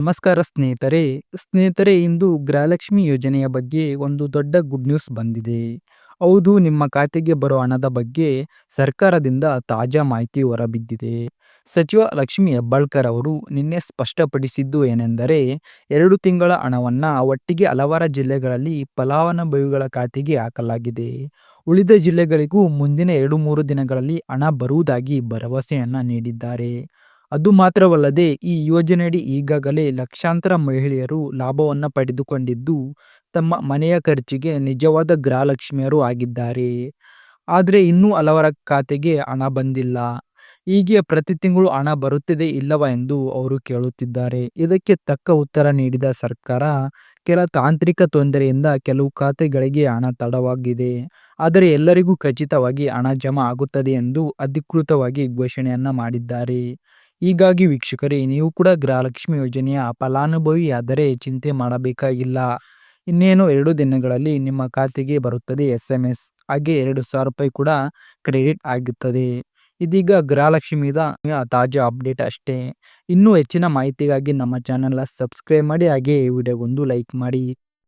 ನಮಸ್ಕಾರ ಸ್ನೇಹಿತರೆ. ಸ್ನೇಹಿತರೆ, ಇಂದು ಗೃಹಲಕ್ಷ್ಮಿ ಯೋಜನೆಯ ಬಗ್ಗೆ ಒಂದು ದೊಡ್ಡ ಗುಡ್ ನ್ಯೂಸ್ ಬಂದಿದೆ. ಹೌದು, ನಿಮ್ಮ ಖಾತೆಗೆ ಬರೋ ಹಣದ ಬಗ್ಗೆ ಸರ್ಕಾರದಿಂದ ತಾಜಾ ಮಾಹಿತಿ ಹೊರಬಿದ್ದಿದೆ. ಸಚಿವ ಲಕ್ಷ್ಮಿ ಹೆಬ್ಬಾಳ್ಕರ್ ಅವರು ನಿನ್ನೆ ಸ್ಪಷ್ಟಪಡಿಸಿದ್ದು ಏನೆಂದರೆ, ಎರಡು ತಿಂಗಳ ಹಣವನ್ನು ಒಟ್ಟಿಗೆ ಹಲವಾರು ಜಿಲ್ಲೆಗಳಲ್ಲಿ ಫಲಾನುಭವಿಗಳ ಖಾತೆಗೆ ಹಾಕಲಾಗಿದೆ. ಉಳಿದ ಜಿಲ್ಲೆಗಳಿಗೂ ಮುಂದಿನ ಎರಡು ಮೂರು ದಿನಗಳಲ್ಲಿ ಹಣ ಬರುವುದಾಗಿ ಭರವಸೆಯನ್ನ ನೀಡಿದ್ದಾರೆ. ಅದು ಮಾತ್ರವಲ್ಲದೆ ಈ ಯೋಜನೆಯಡಿ ಈಗಾಗಲೇ ಲಕ್ಷಾಂತರ ಮಹಿಳೆಯರು ಲಾಭವನ್ನು ಪಡೆದುಕೊಂಡಿದ್ದು, ತಮ್ಮ ಮನೆಯ ಖರ್ಚಿಗೆ ನಿಜವಾದ ಗೃಹಲಕ್ಷ್ಮಿಯರು ಆಗಿದ್ದಾರೆ. ಆದರೆ ಇನ್ನೂ ಹಲವರ ಖಾತೆಗೆ ಹಣ ಬಂದಿಲ್ಲ. ಹೀಗೆ ಪ್ರತಿ ತಿಂಗಳು ಹಣ ಬರುತ್ತಿದೆ ಇಲ್ಲವಾ ಎಂದು ಅವರು ಕೇಳುತ್ತಿದ್ದಾರೆ. ಇದಕ್ಕೆ ತಕ್ಕ ಉತ್ತರ ನೀಡಿದ ಸರ್ಕಾರ, ಕೆಲ ತಾಂತ್ರಿಕ ತೊಂದರೆಯಿಂದ ಕೆಲವು ಖಾತೆಗಳಿಗೆ ಹಣ ತಡವಾಗಿದೆ. ಆದರೆ ಎಲ್ಲರಿಗೂ ಖಚಿತವಾಗಿ ಹಣ ಜಮಾ ಆಗುತ್ತದೆ ಎಂದು ಅಧಿಕೃತವಾಗಿ ಘೋಷಣೆಯನ್ನ ಮಾಡಿದ್ದಾರೆ. ಹೀಗಾಗಿ ವೀಕ್ಷಕರೇ, ನೀವು ಕೂಡ ಗೃಹಲಕ್ಷ್ಮಿ ಯೋಜನೆಯ ಫಲಾನುಭವಿಯಾದರೆ ಚಿಂತೆ ಮಾಡಬೇಕಾಗಿಲ್ಲ. ಇನ್ನೇನು ಎರಡು ದಿನಗಳಲ್ಲಿ ನಿಮ್ಮ ಖಾತೆಗೆ ಬರುತ್ತದೆ ಎಸ್ ಎಂ ಎಸ್ ಹಾಗೆ ಎರಡು ಸಾವಿರ ರೂಪಾಯಿ ಕೂಡ ಕ್ರೆಡಿಟ್ ಆಗುತ್ತದೆ. ಇದೀಗ ಗೃಹಲಕ್ಷ್ಮಿದ ತಾಜಾ ಅಪ್ಡೇಟ್ ಅಷ್ಟೇ. ಇನ್ನೂ ಹೆಚ್ಚಿನ ಮಾಹಿತಿಗಾಗಿ ನಮ್ಮ ಚಾನಲ್ನ ಸಬ್ಸ್ಕ್ರೈಬ್ ಮಾಡಿ, ಹಾಗೆ ವಿಡಿಯೋಗೊಂದು ಲೈಕ್ ಮಾಡಿ.